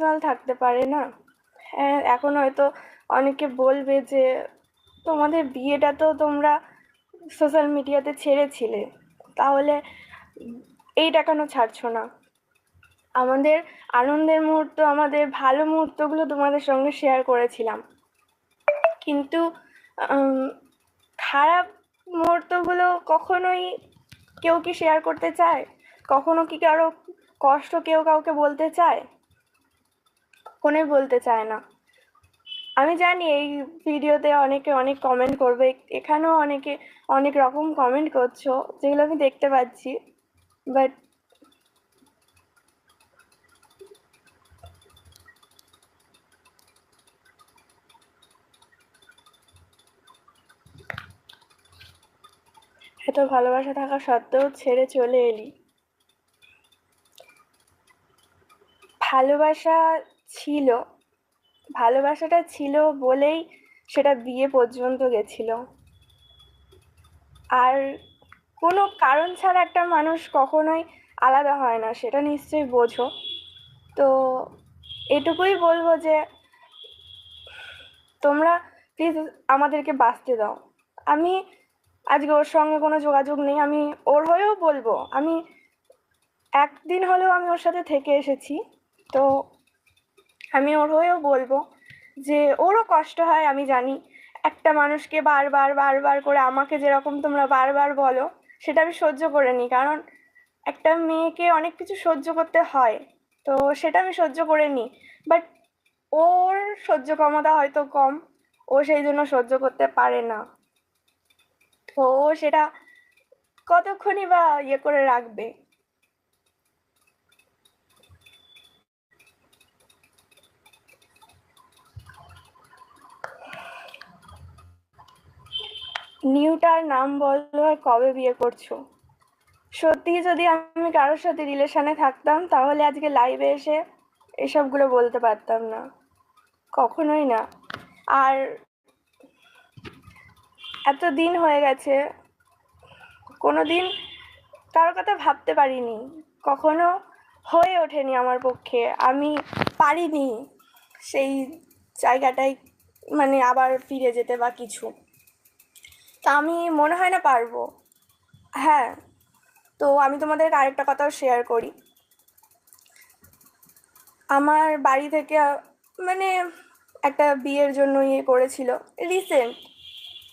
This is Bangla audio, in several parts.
পার্সোনাল থাকতে পারে না। হ্যাঁ এখন হয়তো অনেকে বলবে যে, তোমাদের বিয়েটা তো তোমরা সোশ্যাল মিডিয়াতে ছেড়েছিলে, তাহলে এইটা কেন ছাড়ছো না? আমাদের আনন্দের মুহূর্ত, আমাদের ভালো মুহূর্তগুলো তোমাদের সঙ্গে শেয়ার করেছিলাম। কিন্তু খারাপ মুহূর্তগুলো কখনোই কেউ কি শেয়ার করতে চায়? কখনো কি কারও কষ্ট কেউ কাউকে বলতে চায়? কখনোই বলতে চায় না। আমি জানি এই ভিডিওতে অনেকে অনেক কমেন্ট করবে, এখানেও অনেকে অনেক রকম কমেন্ট করছ, যেগুলো আমি দেখতে পাচ্ছি বাট এত ভালোবাসা থাকা সত্ত্বেও ছেড়ে চলে এলি। ভালোবাসা ছিল, ভালোবাসাটা ছিল বলেই সেটা বিয়ে পর্যন্ত গেছিল। আর কোনো কারণ ছাড়া একটা মানুষ কখনোই আলাদা হয় না, সেটা নিশ্চয়ই বোঝো। তো এটুকুই বলব যে, তোমরা প্লিজ আমাদেরকে বাঁচতে দাও। আমি আজকে ওর সঙ্গে কোনো যোগাযোগ নেই, আমি ওর হয়েও বলব, আমি একদিন হলেও আমি ওর সাথে থেকে এসেছি। তো আমি ওর হয়েও বলব যে ওরও কষ্ট হয়, আমি জানি। একটা মানুষকে বারবার বারবার করে আমাকে যেরকম তোমরা বারবার বলো, সেটা আমি সহ্য করে নিই। কারণ একটা মেয়েকে অনেক কিছু সহ্য করতে হয়, তো সেটা আমি সহ্য করে নিই। বাট ওর সহ্য ক্ষমতা হয়তো কম, ও সেই জন্য সহ্য করতে পারে না। তো সেটা কতক্ষণই বা ইয়ে করে রাখবে? নিউটার নাম বলো আর কবে বিয়ে করছ? সত্যি যদি আমি কারোর সাথে রিলেশনে থাকতাম, তাহলে আজকে লাইভে এসে এসবগুলো বলতে পারতাম না। কখনোই না। আর এত দিন হয়ে গেছে কোনো দিন কারোর কথা ভাবতে পারিনি। কখনো হয়ে ওঠেনি আমার পক্ষে। আমি পারিনি সেই জায়গাটায় মানে আবার ফিরে যেতে বা কিছু। তা আমি মনে হয় না পারব। হ্যাঁ তো আমি তোমাদেরকে আরেকটা কথাও শেয়ার করি। আমার বাড়ি থেকে মানে একটা বিয়ের জন্য ইয়ে করেছিল রিসেন্ট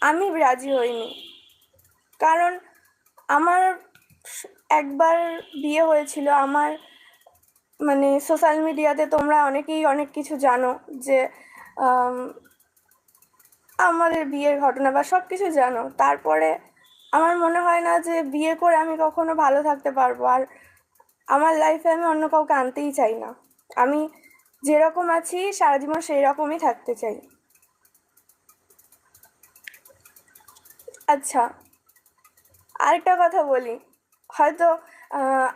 আমি রাজি হইনি। কারণ আমার একবার বিয়ে হয়েছিল, আমার মানে সোশ্যাল মিডিয়াতে তোমরা অনেকেই অনেক কিছু জানো যে আমাদের বিয়ের ঘটনা বা সব কিছু জানো। তারপরে আমার মনে হয় না যে বিয়ে করে আমি কখনো ভালো থাকতে পারব। আর আমার লাইফে আমি অন্য কাউকে আনতেই চাই না। আমি যেরকম আছি সারা জীবন সেই রকমই থাকতে চাই। আচ্ছা আরেকটা কথা বলি। হয়তো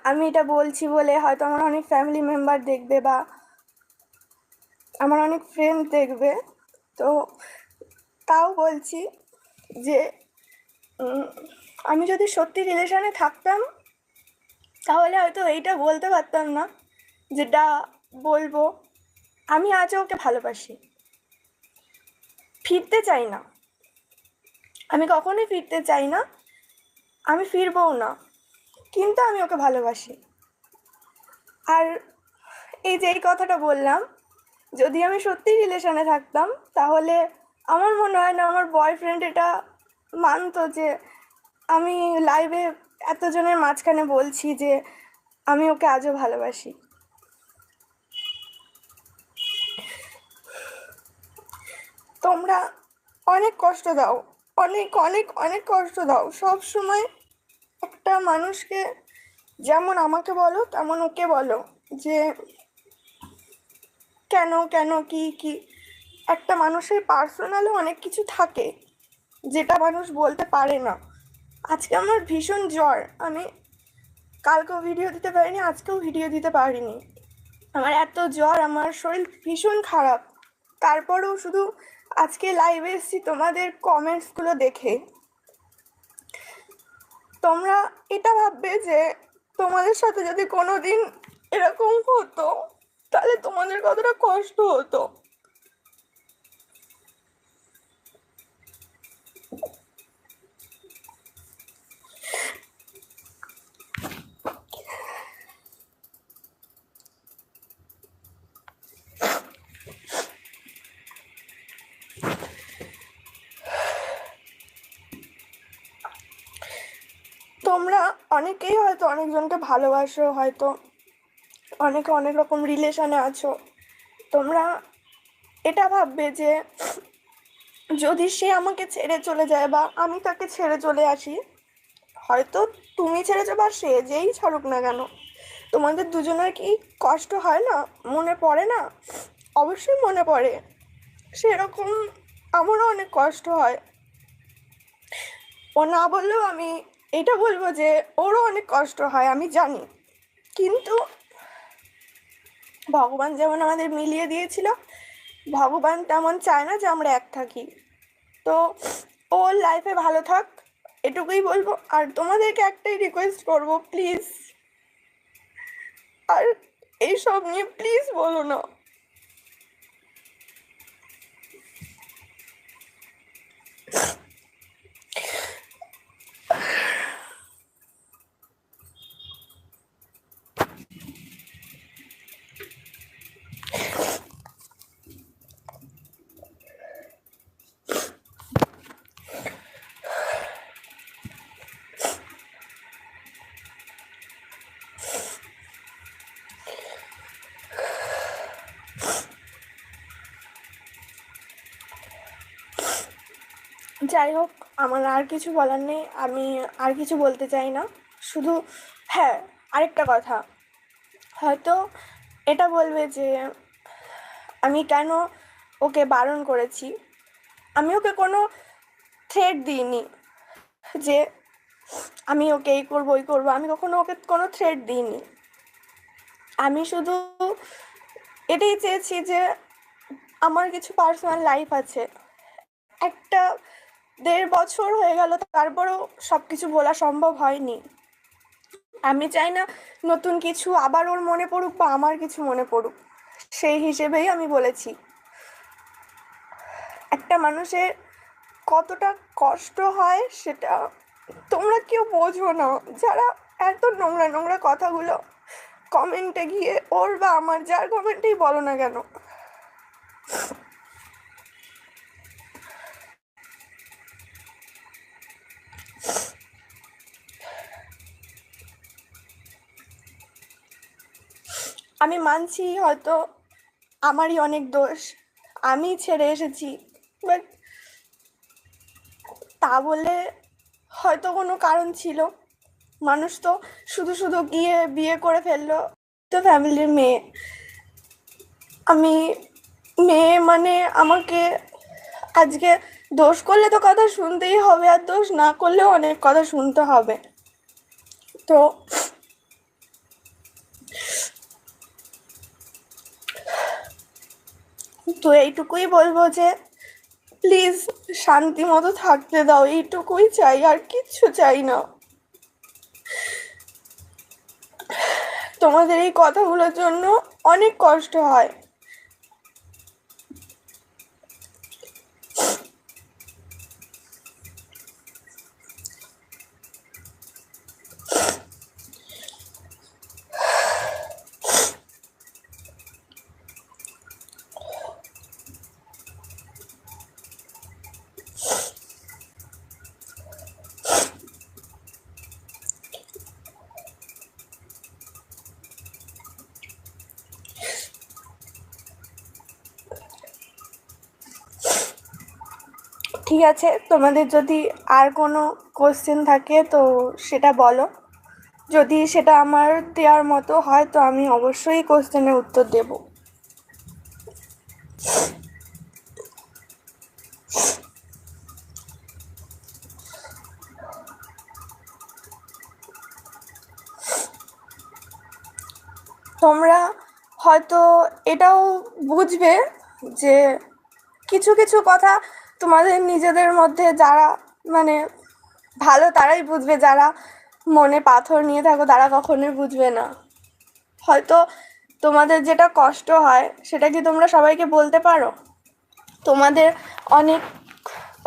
আমি এটা বলছি বলে হয়তো আমার অনেক ফ্যামিলি মেম্বার দেখবে বা আমার অনেক ফ্রেন্ড দেখবে। তো তাও বলছি যে আমি যদি সত্যি রিলেশনে থাকতাম, তাহলে হয়তো এইটা বলতে পারতাম না যেটা বলব, আমি আজও ওকে ভালোবাসি। ফিরতে চাই না। আমি কখনোই ফিরতে চাই না। আমি ফিরবও না। কিন্তু আমি ওকে ভালোবাসি। আর এই যে এই কথাটা বললাম, যদি আমি সত্যি রিলেশনে থাকতাম, তাহলে আমার মনে হয় না, আমার বয়ফ্রেন্ড এটা মানতো যে আমি লাইভে এতজনের মাঝখানে বলছি যে আমি ওকে আজও ভালোবাসি। তোমরা অনেক কষ্ট দাও, অনেক অনেক অনেক কষ্ট দাও। সব সময় একটা মানুষকে যেমন আমাকে বলো, তেমন ওকে বলো যে কেন কেন, কি কি একটা মানুষের পার্সোনালও অনেক কিছু থাকে, যেটা মানুষ বলতে পারে না। আজকে আমার ভীষণ জ্বর। আমি কালকেও ভিডিও দিতে পারিনি, আজকেও ভিডিও দিতে পারিনি। আমার এত জ্বর, আমার শরীর ভীষণ খারাপ। তারপরেও শুধু আজকে লাইভে এসেছি, তোমাদের কমেন্টসগুলো দেখে। তোমরা এটা ভাববে যে, তোমাদের সাথে যদি কোনো দিন এরকম হতো, তাহলে তোমাদের কতটা কষ্ট হতো তোমরা অনেকেই হয়তো অনেকজনকে ভালোবাসো, হয়তো অনেকে অনেক রকম রিলেশনে আছো। তোমরা এটা ভাববে যে যদি সে আমাকে ছেড়ে চলে যায় বা আমি তাকে ছেড়ে চলে আসি, হয়তো তুমি ছেড়ে যাবে আর সে যেই ছাড়ুক না কেন। তোমাদের দুজনের কি কষ্ট হয় না? মনে পড়ে না? অবশ্যই মনে পড়ে। সেরকম আমারও অনেক কষ্ট হয়। ও না বললেও আমি এটা বলব যে ওরও অনেক কষ্ট হয়, আমি জানি। কিন্তু ভগবান যেমন আমাদের মিলিয়ে দিয়েছিল, ভগবান তেমন চায় না যে আমরা এক থাকি। তো ওর লাইফে ভালো থাক, এটুকুই বলব। আর তোমাদেরকে একটাই রিকোয়েস্ট করব প্লিজ আর এইসব নিয়ে প্লিজ বলো না। যাই হোক আমার আর কিছু বলার নেই, আমি আর কিছু বলতে চাই না। শুধু হ্যাঁ আরেকটা কথা। হয়তো এটা বলবে যে, আমি কেন ওকে বারণ করেছি? আমি ওকে কোনো থ্রেট দিইনি যে আমি ওকে এই করব, ওই করব। আমি কখনো ওকে কোনো থ্রেট দিইনি। আমি শুধু এটাই চেয়েছি যে, আমার কিছু পার্সোনাল লাইফ আছে। একটা দেড় বছর হয়ে গেল, তারপরেও সব কিছু বলা সম্ভব হয়নি। আমি চাই না নতুন কিছু আবার ওর মনে পড়ুক বা আমার কিছু মনে পড়ুক। সেই হিসেবেই আমি বলেছি। একটা মানুষের কতটা কষ্ট হয় সেটা তোমরা কেউ বোঝো না। যারা এত নোংরা নোংরা কথাগুলো কমেন্টে গিয়ে ওর বা আমার যার কমেন্টেই বলো না কেন। আমি মানছি হয়তো আমারই অনেক দোষ। আমি ছেড়ে এসেছি বাট তা বলে হয়তো কোনো কারণ ছিল। মানুষ তো শুধু শুধু গিয়ে বিয়ে করে ফেলল। তো ফ্যামিলির মেয়ে। আমি মেয়ে মানে আমাকে আজকে দোষ করলে তো কথা শুনতেই হবে, আর দোষ না করলেও অনেক কথা শুনতে হবে। তো তো এইটুকুই বলব যে প্লিজ শান্তি মতো থাকতে দাও, এইটুকুই চাই, আর কিচ্ছু চাই না। তোমাদের এই কথাগুলোর জন্য অনেক কষ্ট হয়। ঠিক আছে, তোমাদের যদি আর কোনো কোশ্চেন থাকে তো সেটা বলো। যদি সেটা আমার দেওয়ার মতো হয় তো আমি অবশ্যই কোশ্চেনের উত্তর দেব। তোমরা হয়তো এটাও বুঝবে যে কিছু কিছু কথা তোমাদের নিজেদের মধ্যে যারা মানে ভালো তারাই বুঝবে, যারা মনে পাথর নিয়ে থাকো তারা কখনোই বুঝবে না। হয়তো তোমাদের যেটা কষ্ট হয় সেটা কি তোমরা সবাইকে বলতে পারো? তোমাদের অনেক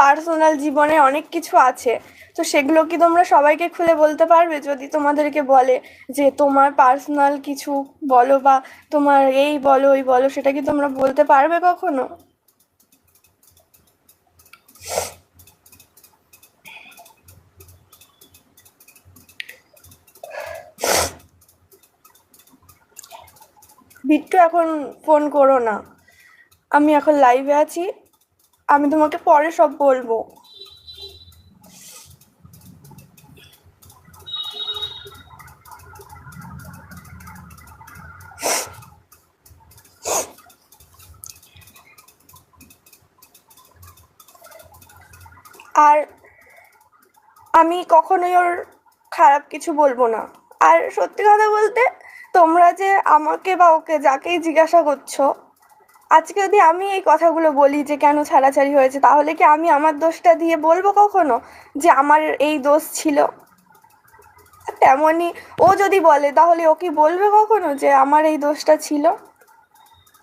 পার্সোনাল জীবনে অনেক কিছু আছে, তো সেগুলো কি তোমরা সবাইকে খুলে বলতে পারবে? যদি তোমাদেরকে বলে যে তোমার পার্সোনাল কিছু বলো বা তোমার এই বলো, ওই বলো, সেটা কি তোমরা বলতে পারবে কখনো? বিট্টু এখন ফোন করো না। আমি এখন লাইভে আছি। আমি তোমাকে পরে সব বলব। আর আমি কখনোই ওর খারাপ কিছু বলব না। আর সত্যি কথা বলতে, তোমরা যে আমাকে বা ওকে যাকেই জিজ্ঞাসা করছ, আজকে যদি আমি এই কথাগুলো বলি যে কেন ছাড়াছাড়ি হয়েছে, তাহলে কি আমি আমার দোষটা দিয়ে বলব কখনো যে আমার এই দোষ ছিল? তেমনই ও যদি বলে, তাহলে ও কি বলবে কখনো যে আমার এই দোষটা ছিল?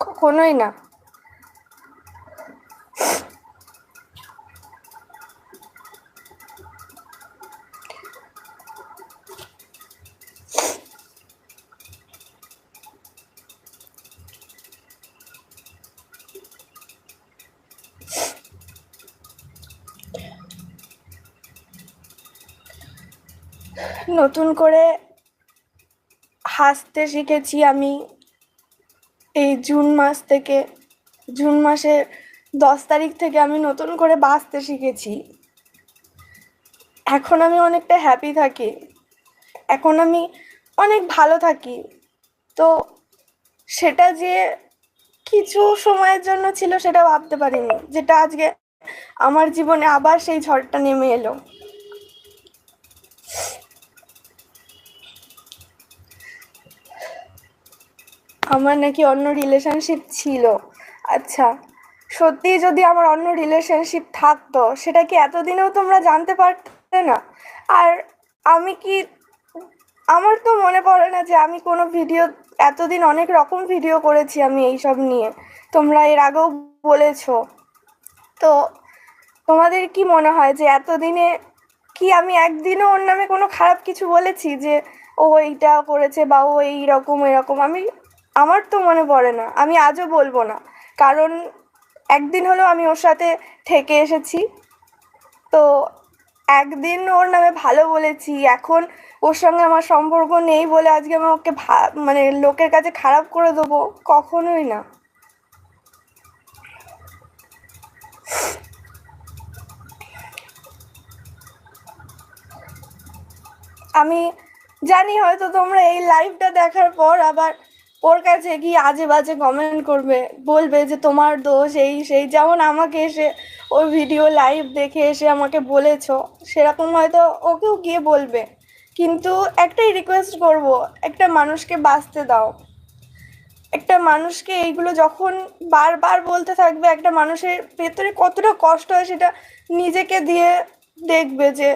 কখনোই না। নতুন করে হাসতে শিখেছি আমি এই জুন মাস থেকে। জুন মাসের দশ তারিখ থেকে আমি নতুন করে বাঁচতে শিখেছি। এখন আমি অনেকটা হ্যাপি থাকি। এখন আমি অনেক ভালো থাকি। তো সেটা যে কিছু সময়ের জন্য ছিল সেটা ভাবতে পারিনি। যেটা আজকে আমার জীবনে আবার সেই ঝড়টা নেমে এলো। আমার নাকি অন্য রিলেশনশিপ ছিল। আচ্ছা সত্যিই যদি আমার অন্য রিলেশনশিপ থাকতো, সেটা কি এতদিনেও তোমরা জানতে পারতে না? আর আমি কি, আমার তো মনে পড়ে না যে আমি কোনো ভিডিও এতদিন অনেক রকম ভিডিও করেছি আমি এইসব নিয়ে। তোমরা এর আগেও বলেছ। তো তোমাদের কি মনে হয় যে এতদিনে কি আমি একদিনও ওর নামে কোনো খারাপ কিছু বলেছি যে ও এইটা করেছে বা ও এইরকম, এরকম? আমি আমার তো মনে পড়ে না, আমি আজও বলব না। কারণ একদিন হলেও আমি ওর সাথে থেকে এসেছি। তো একদিন ওর নামে ভালো বলেছি, এখন ওর সঙ্গে আমার সম্পর্ক নেই বলে আজকে আমি ওকে মানে লোকের কাছে খারাপ করে দেবো, কখনোই না। আমি জানি হয়তো তোমরা এই লাইভটা দেখার পর আবার ওর কাছে গিয়ে আজে বাজে কমেন্ট করবে, বলবে যে তোমার দোষ এই, সেই, যেমন আমাকে এসে ওই ভিডিও লাইভ দেখে এসে আমাকে বলেছ, সেরকম হয়তো ওকেও গিয়ে বলবে। কিন্তু একটাই রিকোয়েস্ট করব, একটা মানুষকে বাঁচতে দাও। একটা মানুষকে এইগুলো যখন বারবার বলতে থাকবে, একটা মানুষের ভেতরে কতটা কষ্ট হয় সেটা নিজেকে দিয়ে দেখবে যে